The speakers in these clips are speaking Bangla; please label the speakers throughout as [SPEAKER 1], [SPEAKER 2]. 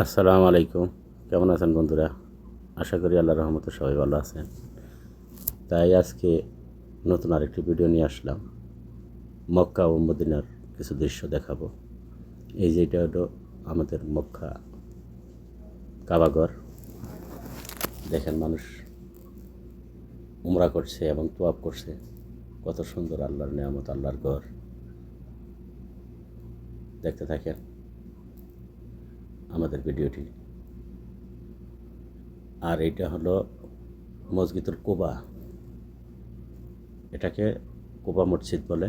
[SPEAKER 1] আসসালামু আলাইকুম। কেমন আছেন বন্ধুরা? আশা করি আল্লাহ রহমতে সবাই ভালো আছেন। তাই আজকে নতুন আরেকটি ভিডিও নিয়ে আসলাম। মক্কা ও মদিনার কিছু দৃশ্য দেখাবো। এই যেটা হলো আমাদের মক্কা কাবাগর। দেখেন মানুষ উমরা করছে এবং তোয়াপ করছে। কত সুন্দর আল্লাহর নিয়ামত, আল্লাহর ঘর। দেখতে থাকেন। আমাদের ভিডিওটি। আর এটা হলো মসজিদুল কোবা। এটাকে কোবা মসজিদ বলে।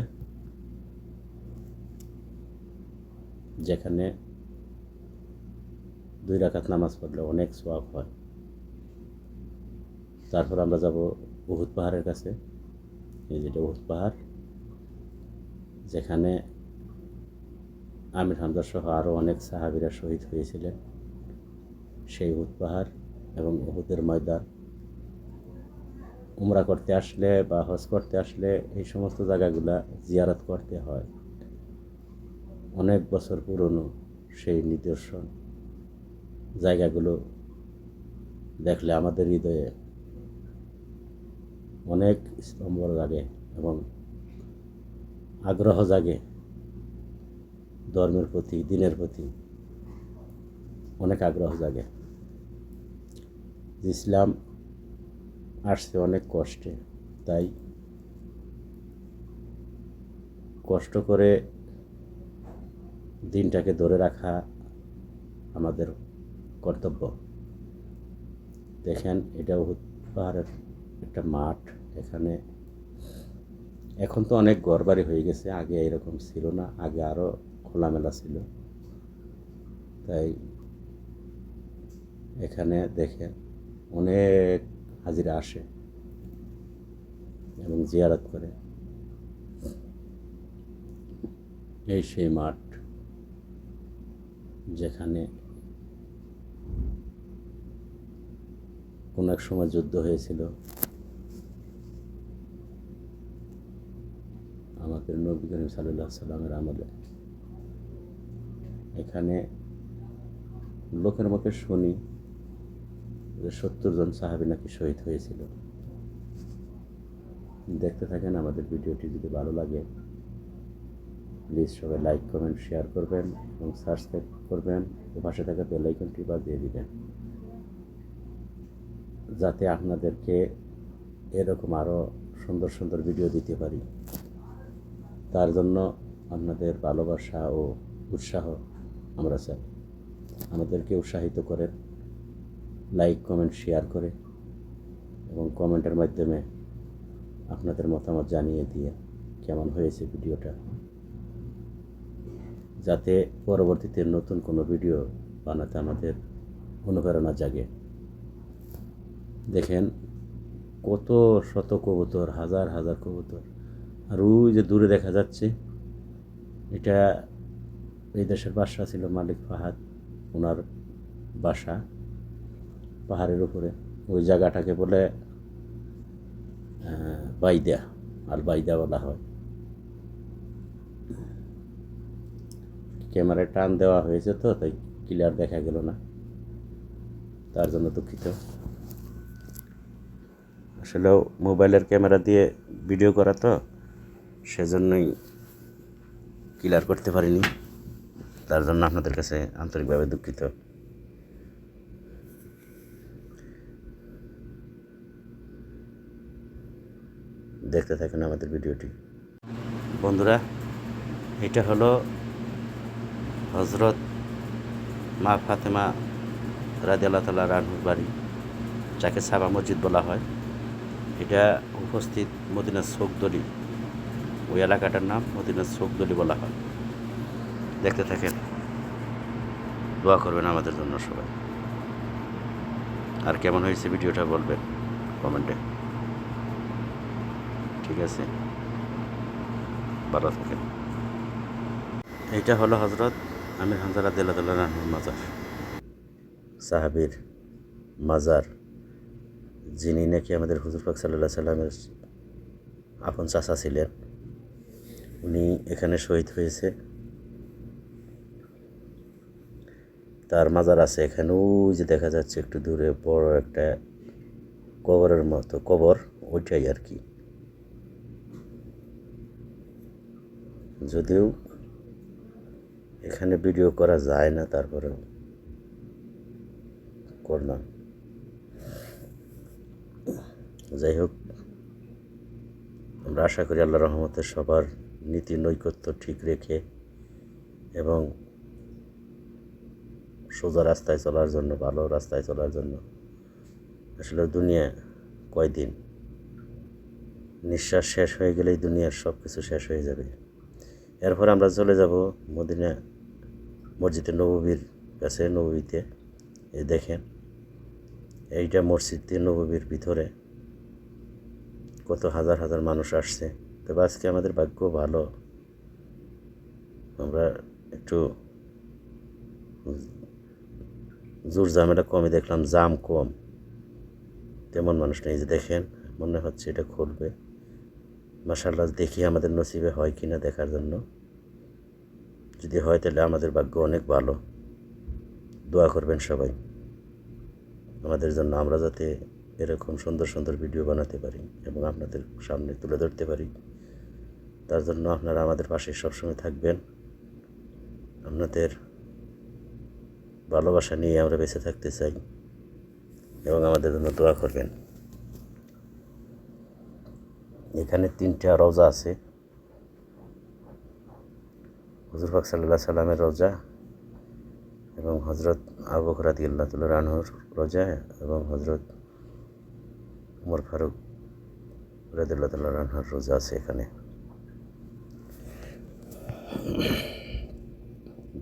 [SPEAKER 1] যেখানে দুই রাকাত নামাজ পড়লে অনেক সোয়াব হয়। তারপর আমরা যাব উহুদ পাহাড়ের কাছে। এই যেটা উহুদ পাহাড়। যেখানে আমির হামজা সহ আরও অনেক সাহাবিরা শহীদ হয়েছিলেন। সেই উহুদ পাহাড় এবং উহুদের ময়দান। উমরা করতে আসলে বা হজ করতে আসলে এই সমস্ত জায়গাগুলা জিয়ারত করতে হয়। অনেক বছর পুরনো সেই নিদর্শন। জায়গাগুলো দেখলে আমাদের হৃদয়ে অনেক স্তম্ভ জাগে এবং আগ্রহ জাগে। ধর্মের প্রতি, দিনের প্রতি অনেক আগ্রহ জাগে। ইসলাম আসছে অনেক কষ্টে, তাই কষ্ট করে দিনটাকে ধরে রাখা আমাদের কর্তব্য। দেখেন, এটা পাহাড়ের একটা মাঠ, এখানে এখন তো অনেক ঘরবাড়ি হয়ে গেছে, আগে এরকম ছিল না, আগে আরও খোলামেলা ছিল। তাই এখানে দেখে অনেক হাজিরা আসে এবং জিয়ারত করে। এই সেই মাঠ যেখানে কোনো এক সময় যুদ্ধ হয়েছিল। আমাদের নবী করিম সাল্লাহ সাল্লামের আমলে এখানে লোকের মুখে শুনি যে সত্তর জন সাহাবি নাকি শহীদ হয়েছিল। দেখতে থাকেন আমাদের ভিডিওটি যদি ভালো লাগে প্লিজ সবাই লাইক কমেন্ট শেয়ার করবেন এবং সাবস্ক্রাইব করবেন ও পাশে থাকা বেলাইকনটি বাজিয়ে দিবেন। যাতে আপনাদেরকে এরকম আরও সুন্দর সুন্দর ভিডিও দিতে পারি। তার জন্য আপনাদের ভালোবাসা ও উৎসাহ আমরা চাই আমাদেরকে উৎসাহিত করেন লাইক কমেন্ট শেয়ার করে এবং কমেন্টের মাধ্যমে আপনাদের মতামত জানিয়ে দিয়ে কেমন হয়েছে ভিডিওটা। যাতে পরবর্তীতে নতুন কোনো ভিডিও বানাতে আমাদের অনুপ্রেরণা জাগে। দেখেন, কত শত কবুতর, হাজার হাজার কবুতর। আর ওই যে দূরে দেখা যাচ্ছে, এটা এই দেশের বাসা ছিল মালিক ফাহাদ ওনার বাসা পাহাড়ের উপরে। ওই জায়গাটাকে বলে বাইদা আর বাইদা বলা হয়। ক্যামেরায় টান দেওয়া হয়েছে তো, তাই ক্লিয়ার দেখা গেল না। তার জন্য দুঃখিত। আসলেও মোবাইলের ক্যামেরা দিয়ে ভিডিও করা তো, সেজন্যই ক্লিয়ার করতে পারিনি। তার জন্য আপনাদের কাছে আন্তরিকভাবে দুঃখিত। দেখতে থাকেন আমাদের ভিডিওটি। বন্ধুরা, এটা হলো হজরত মা ফাতেমা রাজি আল্লাহ তাল্লাহ রানহুর বাড়ি, যাকে সাবা মসজিদ বলা হয়। এটা উপস্থিত মদিনার শোকদলি ওই এলাকাটার নাম মদিনার শোকদলি বলা হয়। দেখতে থাকেন। দোয়া করবেন আমাদের জন্য সবাই। আর কেমন হয়েছে ভিডিওটা বলবেন কমেন্টে। ঠিক আছে? ভালো থাকেন। এইটা হলো হজরত আমির হামজারা দিল্লাদুল্লাহ রাহমুর মাজার। সাহাবির মাজার। যিনি নাকি আমাদের হুজুর পাক সাল্লাহ সাল্লামের আপন চাচা ছিলেন। উনি এখানে শহীদ হয়েছে। তার মাজার আছে এখানে, ওই যে দেখা যাচ্ছে একটু দূরে বড় একটা কবরের মতো কবর, ওইটাই আর কি। যদিও এখানে ভিডিও করা যায় না, তারপরেও করলাম। যাই হোক, আমরা আশা করি আল্লাহ রহমতের সবার নীতি নৈকত্য ঠিক রেখে এবং সোজা রাস্তায় চলার জন্য, ভালো রাস্তায় চলার জন্য। আসলে দুনিয়া কয়দিন? নিঃশ্বাস শেষ হয়ে গেলেই দুনিয়ার সব কিছু শেষ হয়ে যাবে। এরপর আমরা চলে যাব মদিনা, মসজিদে নববীর কাছে, নববীতে। এই দেখেন, এইটা মসজিদে নববীর ভিতরে কত হাজার হাজার মানুষ আসছে। তবে আজকে আমাদের ভাগ্য ভালো। আমরা একটু জোর জামেটা কমই দেখলাম, জাম কম। তেমন মানুষ নেই যে দেখেন, মনে হচ্ছে এটা খুলবে মাসাল্লাহ দেখি আমাদের নসিবে হয় কি না দেখার জন্য। যদি হয় তাহলে আমাদের ভাগ্য অনেক ভালো। দোয়া করবেন সবাই। আমাদের জন্য আমরা যাতে এরকম সুন্দর সুন্দর ভিডিও বানাতে পারি এবং আপনাদের সামনে তুলে ধরতে পারি। তার জন্য আপনারা আমাদের পাশে সবসময় থাকবেন। আপনাদের ভালোবাসা নিয়ে আমরা বেঁচে থাকতে চাই এবং আমাদের জন্য দোয়া করবেন। এখানে তিনটা রোজা আছে। হজুর পাক সাল্লাহ সাল্লামের রোজা এবং হজরত আবু আল্লাহ তুল্লাহ রানহুর রোজা এবং হজরত উমর ফারুক রাদিল্লাহ রানহুর রোজা আছে এখানে।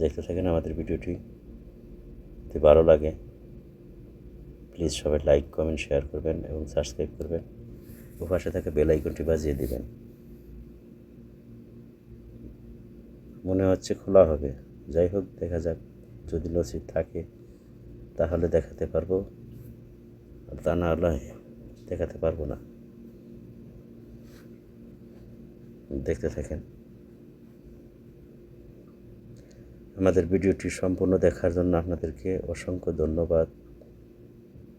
[SPEAKER 1] দেখতে থাকেন আমাদের ভিডিওটি। যদি ভালো লাগে প্লিজ সবাই লাইক কমেন্ট শেয়ার করবেন এবং সাবস্ক্রাইব করবেন। ও পাশে থাকা বেল আইকনটি বাজিয়ে দিবেন। মনে হচ্ছে খোলা হবে। যাই হোক, দেখা যাক। যদি নসিব থাকে, তাহলে দেখাতে পারব। আর তা না হলে দেখাতে পারব না। দেখতে থাকেন। আমাদের ভিডিওটি সম্পূর্ণ দেখার জন্য আপনাদেরকে অসংখ্য ধন্যবাদ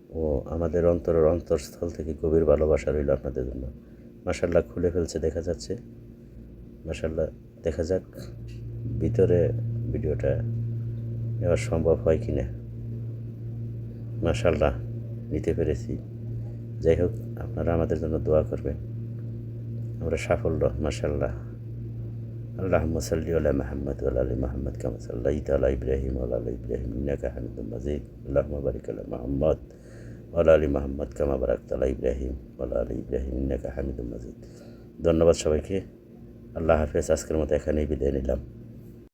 [SPEAKER 1] ও আমাদের অন্তরের অন্তরস্থল থেকে গভীর ভালোবাসা রইল আপনাদের জন্য। মাসাল্লাহ খুলে ফেলছে, দেখা যাচ্ছে। মাসাল্লাহ দেখা যাক ভিতরে ভিডিওটা নেওয়া সম্ভব হয় কি না। মাসাল্লাহ নিতে পেরেছি। যাই হোক, আপনারা আমাদের জন্য দোয়া করবেন। আমরা সাফল্য মাসাল্লাহ اللهم صل على محمد وعلى ال محمد كما صليت على ابراهيم وعلى ال ابراهيم انك حميد مجيد اللهم بارك على محمد وعلى ال محمد كما باركت على ابراهيم وعلى ال ابراهيم انك حميد مجيد ধন্যবাদ সবাইকে আল্লাহ হাফেজ আজকের মতো এখানেই বিদায় নিলাম